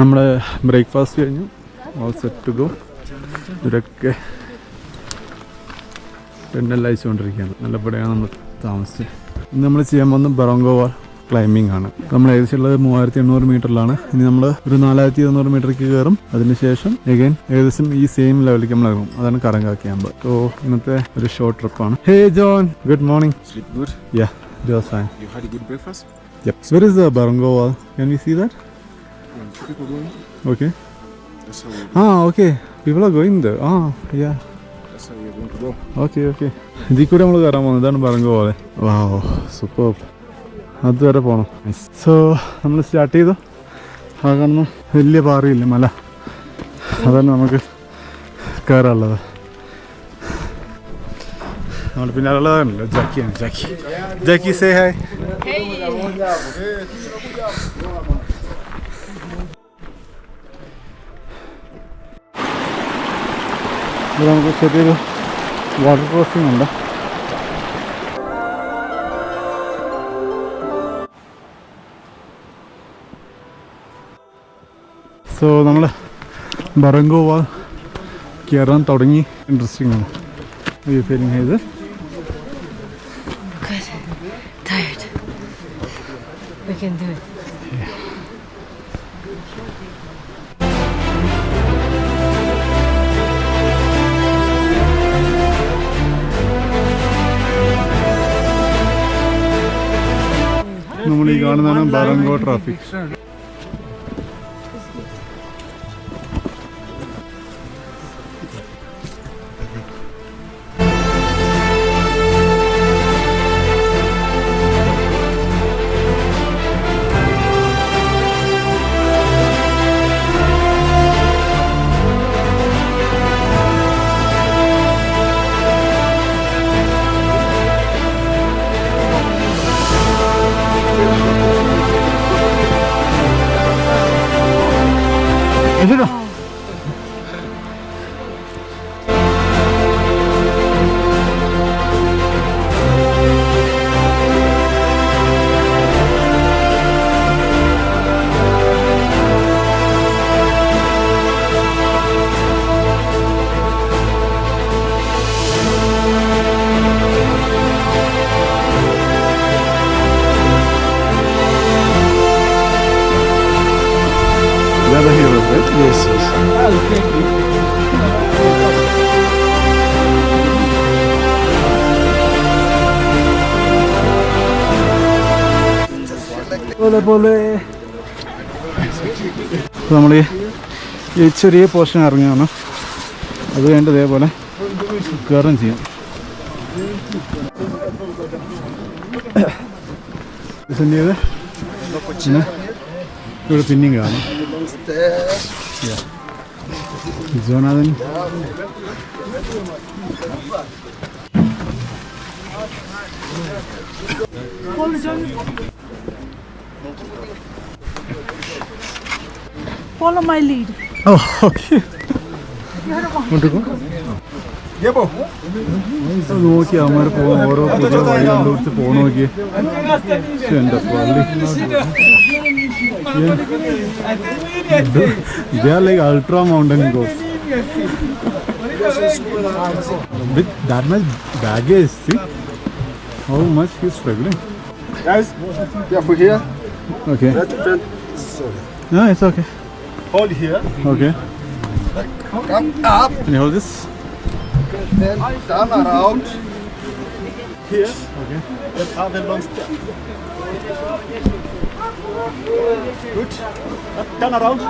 നമ്മൾ ബ്രേക്ക്ഫാസ്റ്റ് കഴിഞ്ഞു. All set to go ഇവരൊക്കെ ടെന്റെല്ലാം അയച്ചുകൊണ്ടിരിക്കുകയാണ്. നല്ല പടയാണ് നമ്മൾ താമസിച്ചത്. ഇന്ന് നമ്മൾ ചെയ്യാൻ പോകുന്ന ബറോങ്കോവ ക്ലൈമ്പിംഗ് ആണ്. നമ്മൾ ഏകദേശം ഉള്ളത് മൂവായിരത്തി എണ്ണൂറ് മീറ്ററിലാണ്. ഇനി നമ്മൾ ഒരു നാലായിരത്തി ഇരുന്നൂറ് മീറ്ററിലേക്ക് കയറും. അതിനുശേഷം എഗൈൻ ഏകദേശം ഈ സെയിം ലെവലിലേക്ക് നമ്മൾ ഇറങ്ങും. അതാണ് കറങ്കാ ക്യാമ്പ് സോ ഇന്നത്തെ ഒരു ഷോർട്ട് ട്രിപ്പാണ് hey John good morning good? Ya Jose fine you. Where is the Barangova? Can we see that? People going? Okay. That's how, we, Ah, okay. People are going there. Ah, yeah. that's how we're going to go. Okay, okay. ഇതിൽ കൂടെ നമ്മൾ കയറാൻ പോകുന്നത് ഇതാണ് പറഞ്ഞ പോലെ wow super അതുവരെ പോകണം സോ നമ്മൾ സ്റ്റാർട്ട് ചെയ്തു ആ കാണുന്ന വലിയ പാറയില്ല മല അതാണ് നമുക്ക് കയറാനുള്ളത് നമ്മൾ പിന്നെ ഉള്ളതാണല്ലോ ജാക്കിയാണ് ജാക്കി ജാക്കി സേ ഹായ് ഇവിടെ നമുക്ക് ചെറിയൊരു വാട്ടർ ക്രോസിംഗ് ഉണ്ട്. സോ നമ്മൾ ബറങ്കോവ കയറാൻ തുടങ്ങി. ഇൻട്രസ്റ്റിംഗ് ആണ്. യു ഫീലിംഗ് ചെയ്ത്. We can do it. കാണുന്നതാണ് ബാറങ്കോ ട്രാഫിക്. 你去吧。പോലെ പോലെ നമ്മൾ ഈ ചെറിയ പോർഷൻ ഇറങ്ങിയാണ് അത് കഴിഞ്ഞിട്ട് ഇതേപോലെ കയറും ചെയ്യാം. ഡിസെൻഡ് ചെയ്ത് പിന്നെ ഇവിടെ പിന്നെയും കാണും. Jonathan Follow my lead. Oh okay നോക്കി അവന്മാർ പോകുന്ന ഓരോ പുതിയ വഴി കണ്ടുപിടിച്ച് പോകണ നോക്കി എന്റെ പള്ളി. like ultra mountain goats. With that much baggage, see how much he's struggling. Guys, careful here. Okay. The pen No, it's okay. hold here. Okay. Come up. Can you hold this? Then turn around. Here. Okay. Let's have a long step. Good. Turn around.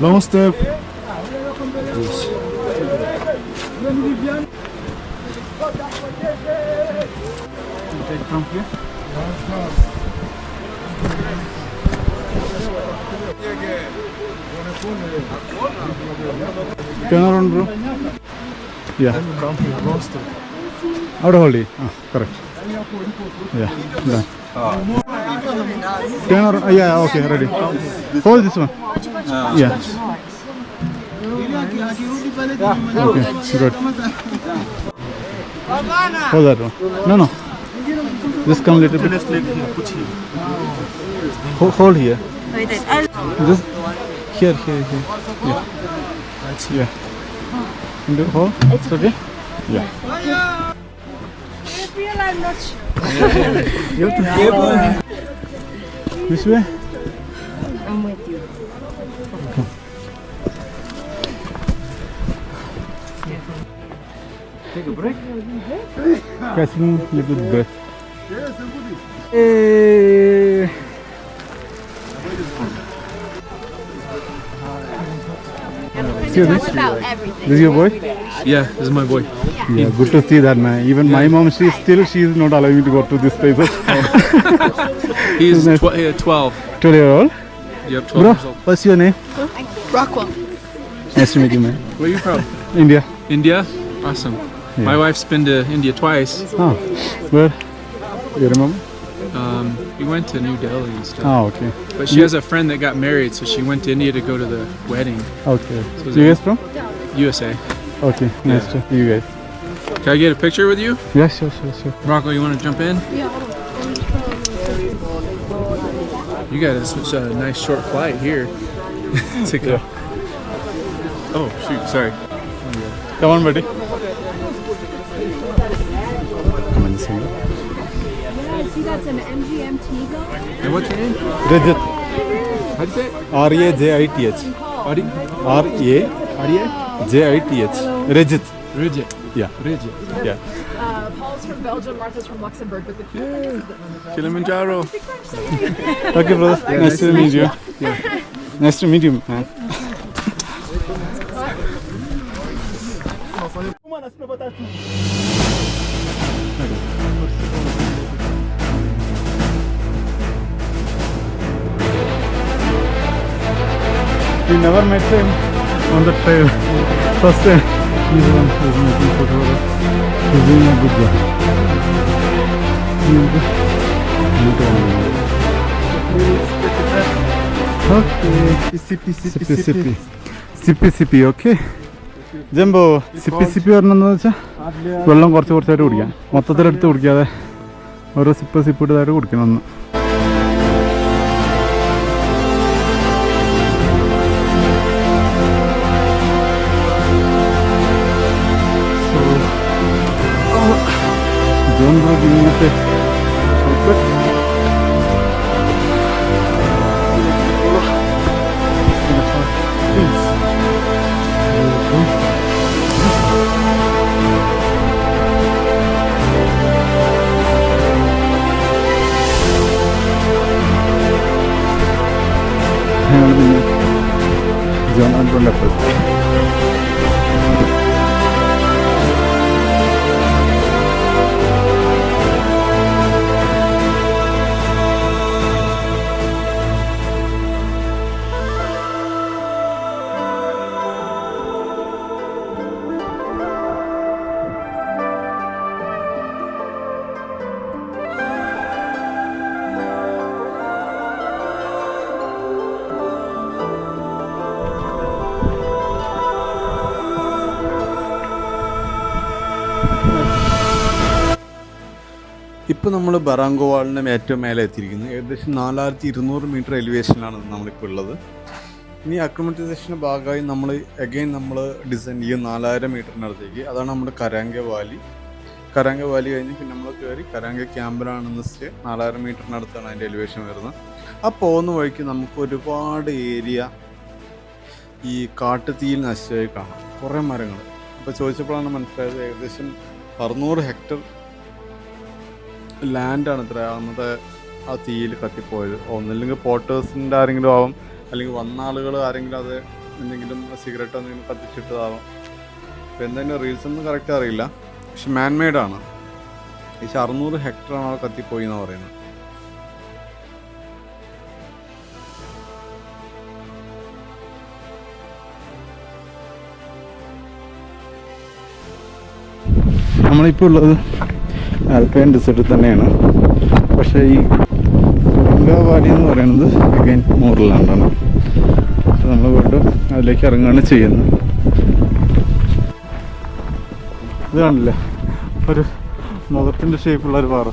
Long step. Here. Turn around, bro. Yeah. Out of hold it. Ah, correct. Yeah, done. Turn around. ah, Yeah, okay, ready. Hold this one. Yeah. Okay, good. Hold that one. No, no. Just come a little bit. Ho- Hold here. Just here, here, here. Yeah. Yeah. Can do? It's, it's okay. okay. Yeah. Feel I'm not sure? you have to yeah. This way. I'm with you. Okay. Take a break. Catching a little breath. Yes, everybody. Hey. See this? About everything. This is your boy? Yeah, this is my boy. Yeah, good to see that man. Even my mom, she still she is not allowing me to go to this place. He's Nice. tw- uh, 12. 12 year old. Yep, 12 Bro, years old. what's your name? Rockwell. Nice to meet you, man. Where are you from? India. India? Awesome. My wife's been to India twice. Ah, where? You remember? Um, we went to New Delhi and stuff. Ah, okay. But she has a friend that got married, so she went to India to go to the wedding. Okay. is you it- guys from? USA. Okay, nice to meet you guys. Can I get a picture with you? Yes, sure, sure, sure. Rocco, you want to jump in? Yeah. You got a, such a nice short flight here to go. Oh, shoot, sorry. Come on, buddy. See, that's an MGMT go. And what's your name? Rajat. How'd you say it? R A J I T H. Adi? R A Adi? J I T H. Rajat. Ridget. Yeah, Ridget. yeah. Uh, Paul's from Belgium, Martha's from Luxembourg, but the Kilimanjaro. Okay, brother. nice to meet you. Yeah. Nice to meet you, man. We never met him on the trail. First time. He's the one who's making photographs. He's doing a good job. Okay. Sippy, sippy, sippy, sippy sippy sippy okay jumbo sippy sippy വരണമെന്ന് വെച്ചാൽ വെള്ളം കുറച്ച് കുറച്ചായിട്ട് കുടിക്കാം മൊത്തത്തിലെടുത്ത് കുടിക്കാതെ ഓരോ zip zip ഇട്ടതായിട്ട് കുടിക്കണം ഒന്ന് con. ഇപ്പോൾ നമ്മൾ ബറാങ്കോവാളിന്റെ ഏറ്റവും മേലെ എത്തിയിരിക്കുന്നത്. ഏകദേശം നാലായിരത്തി ഇരുന്നൂറ് മീറ്റർ എലിവേഷനിലാണ് നമ്മളിപ്പോൾ ഉള്ളത്. ഇനി അക്രമറ്റൈസേഷന്റെ ഭാഗമായി നമ്മൾ അഗൈൻ നമ്മൾ ഡിസൈൻ ചെയ്യും നാലായിരം മീറ്ററിനടുത്തേക്ക്. അതാണ് നമ്മുടെ കരാങ്ക വാലി. കരാങ്ക വാലി കഴിഞ്ഞ് പിന്നെ നമ്മൾ കയറി കരാങ്ക ക്യാമ്പിലാണെന്ന് സ്റ്റേ നാലായിരം മീറ്ററിനടുത്താണ് അതിന്റെ എലിവേഷൻ വരുന്നത്. ആ പോകുന്ന വഴിക്ക് നമുക്ക് ഒരുപാട് ഏരിയ ഈ കാട്ടുതീയിൽ നശിച്ചായി കാണാം. കുറേ മരങ്ങൾ അപ്പോൾ ചോദിച്ചപ്പോഴാണ് മനസ്സിലായത് ഏകദേശം അറുന്നൂറ് ഹെക്ടർ ലാൻഡാണ് ഇത്ര. അന്നത്തെ ആ തീയിൽ കത്തിപ്പോയത്. ഒന്നില്ലെങ്കിൽ പോട്ടേഴ്സിന്റെ ആരെങ്കിലും ആവും. അല്ലെങ്കിൽ വന്ന ആളുകൾ ആരെങ്കിലും അത് എന്തെങ്കിലും സിഗരറ്റ് എന്തെങ്കിലും കത്തിച്ചിട്ടതാവാം. ഇപ്പം എന്തെങ്കിലും റീൽസ് ഒന്നും കറക്റ്റ് അറിയില്ല. പക്ഷെ മാൻമെയ്ഡ് ആണ്. പക്ഷെ അറുന്നൂറ് ഹെക്ടറാണ് അവിടെ കത്തിപ്പോയി എന്നാണ് പറയുന്നത്. നമ്മളിപ്പോൾ ഉള്ളത് ആൽപ്പൈൻ ഡിസേർട്ട് തന്നെയാണ്. പക്ഷേ ഈ തുരങ്കവാടി എന്ന് പറയുന്നത് അഗൈൻ മോറിലാണ്ടാണ് അപ്പോൾ നമ്മൾ വീണ്ടും അതിലേക്ക് ഇറങ്ങുകയാണ് ചെയ്യുന്നത്. ഇത് കാണില്ല ഒരു മുഖത്തിന്റെ ഷേപ്പുള്ള ഒരു പാറ.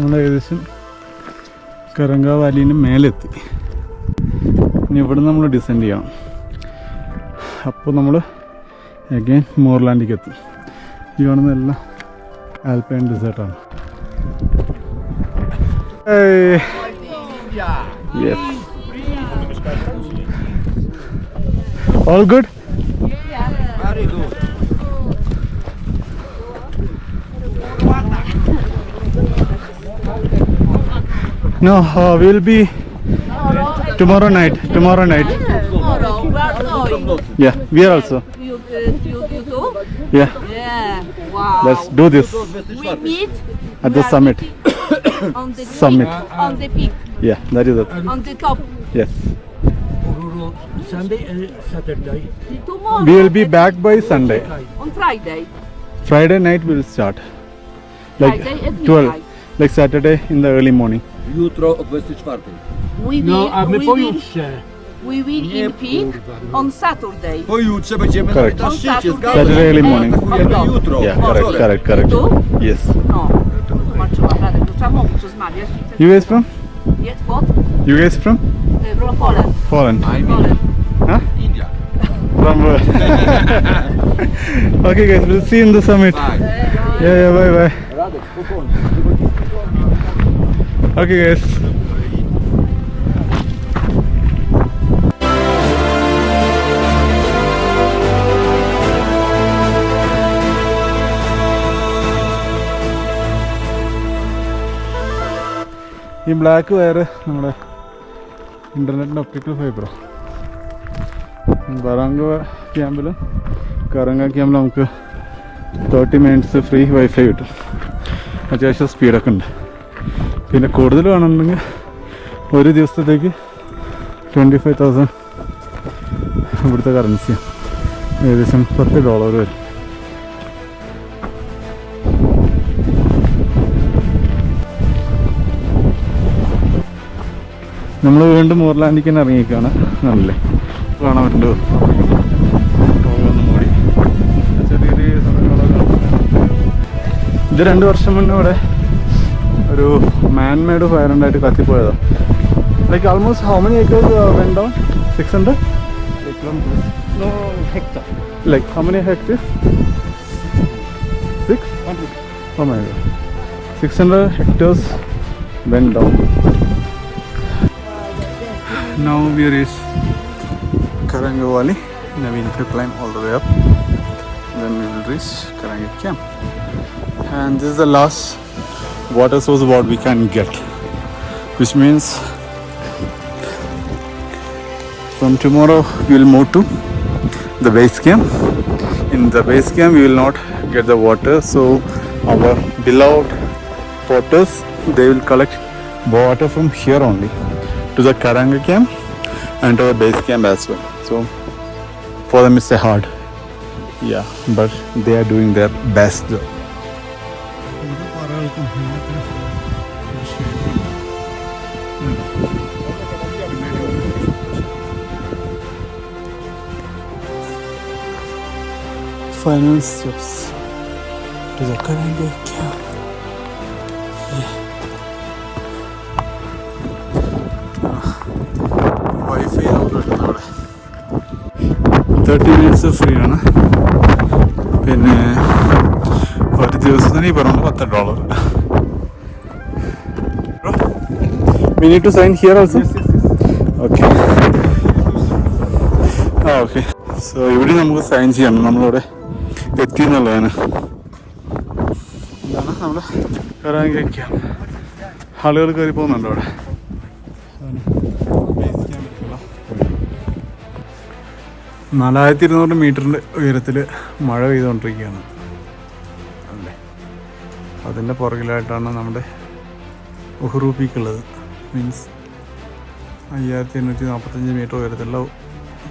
നമ്മൾ ഏകദേശം കരങ്ക വാലിന്റെ മേലെത്തി. ഇനി ഇവിടെ നമ്മൾ ഡിസെൻഡ് ചെയ്യണം. അപ്പോൾ നമ്മൾ അഗൈൻ മോർലാൻഡിലേക്ക് എത്തി ഈ കാണുന്നതെല്ലാം alpine ഡിസേർട്ടാണ്. All good No, uh, we'll be tomorrow night. Tomorrow night. Tomorrow, we are going. Yeah, we are also. You, uh, you, you do? Yeah, Yeah. Wow. let's do this We meet at the summit. on the Summit. peak, on the peak, Yeah, that is it. on the top. Yes. Sunday and Saturday. Tomorrow. We will be back by Sunday. On Friday. Friday night we'll start. Like Friday at 12. Like Saturday in the early morning. Jutro o 24. We will, No, a my we will, pojutrze. we will in peak on Saturday. Pojutrze będziemy Correct. na szczycie, Saturday. Saturday early morning. Atakujemy jutro. Yeah, correct, correct, correct. Tu? Yes. No. Tłumaczyłam Radek, to trzeba mówić, rozmawiać. You guys from? Jest what? You guys from? Uh, From Poland. Poland. Poland. Huh? India. From. okay, guys, we'll see you in the summit. Bye. Yeah, yeah, bye bye. Okay, guys. ഈ black wire നമ്മുടെ ഇന്റർനെറ്റിന്റെ optical ഫൈബറോ ബറാങ്ക ക്യാമ്പിലും കറങ്ങ ക്യാമ്പിലും നമുക്ക് thirty minutes free wifi കിട്ടും. അത്യാവശ്യം സ്പീഡൊക്കെ ഉണ്ട്. പിന്നെ കൂടുതൽ വേണമെന്നുണ്ടെങ്കിൽ ഒരു ദിവസത്തേക്ക് ട്വന്റി ഫൈവ് തൗസൻഡ് ഇവിടുത്തെ കറൻസിയാണ് ഏകദേശം പത്ത് ഡോളർ വരും. നമ്മൾ വീണ്ടും മോർലാൻഡിക്ക് തന്നെ നല്ലേ കാണാൻ പറ്റുമോ ഇത് രണ്ട് വർഷം മുന്നേ ഇവിടെ ഒരു മാൻ മെയ്ഡ് ഫയർ ഉണ്ടായിട്ട് കത്തിപ്പോയതാ like almost how many acres went down six hundred No, hektar. Like how many hectares six oh my God six hundred hectares went down Now we reach Karanga Valley. Now we need to climb all the way up. Then we will reach Karanga camp. And this is the last water source what we can get. Which means from tomorrow we will move to the base camp. In the base camp we will not get the water. So our beloved porters they will collect water from here only to the Karanga camp and to the base camp as well. So for them it's a hard. Yeah, but they are doing their best job. Steps to the Karanga camp. Wifi അവിടെ thirty minutes free ആണ്. പിന്നെ ഒരു ദിവസത്തിന് ഈ പറഞ്ഞ പത്ത് dollar we need to sign here also okay ah okay so ഇവിടെ നമുക്ക് സൈൻ ചെയ്യണം നമ്മളിവിടെ എത്തി എന്നുള്ളതാണ് ഇതാണ് നമ്മുടെ കഴിക്കാം ആളുകൾ കയറി പോകുന്നുണ്ട് അവിടെ. നാലായിരത്തി ഇരുന്നൂറ് മീറ്ററിന്റെ ഉയരത്തിൽ മഴ പെയ്തുകൊണ്ടിരിക്കുകയാണ്. അല്ലേ? അതിന്റെ പുറകിലായിട്ടാണ് നമ്മുടെ ഉഹ്റു പീക്ക് ഉള്ളത് മീൻസ് അയ്യായിരത്തി എണ്ണൂറ്റി നാൽപ്പത്തഞ്ച് മീറ്റർ ഉയരത്തിലുള്ള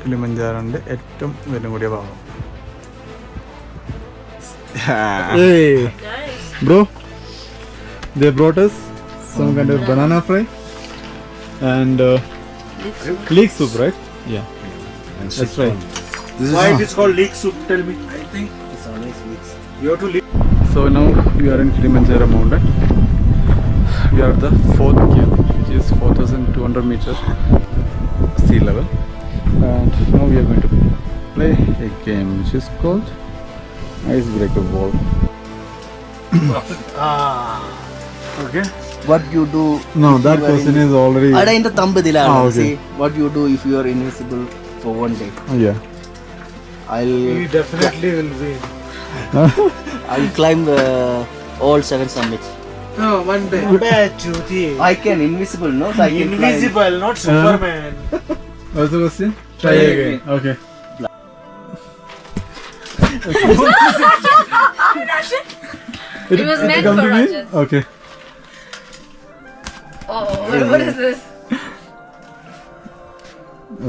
കിളിമഞ്ചാറിന്റെ ഏറ്റവും വില കൂടിയ ഭാഗം. Bro they brought us some kind of banana fry and uh, leek soup right yeah that's right this Why it is called leek soup? Tell me. I think it's always leeks. You have to leek. So now we are in Kilimanjaro mountain. We are at the fourth camp, which is 4,200 meters sea level. And now we are going to play a game which is called Nice breakable ball. ah. Okay. What you do? No, that question is already. I in the thumb ah, okay. What you do if you are invisible for one day. Yeah. I'll. You definitely will be. I'll climb uh, all seven summits. No, one day. One day, I can invisible, no? So I can invisible, climb. not Superman. What's the question? Try again. Okay It was meant come for to me? Rajas. Okay. Oh, what, what is this?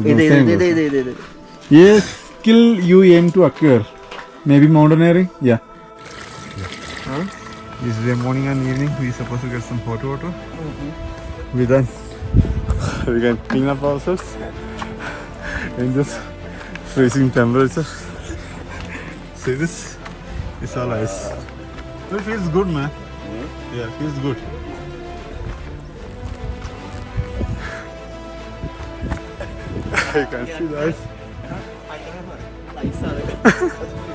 The ഇത് same ഇത് ഇത് question. ഇത് ഇത് ഇത് Yes, skill you aim to acquire. Maybe mountaineering? Yeah. This is the morning and evening. We're supposed to get some hot water. We done. we can clean up ourselves in this freezing temperature. See this? It's all ice. It feels good, man. Hmm? Yeah, it feels good. you can see the ice.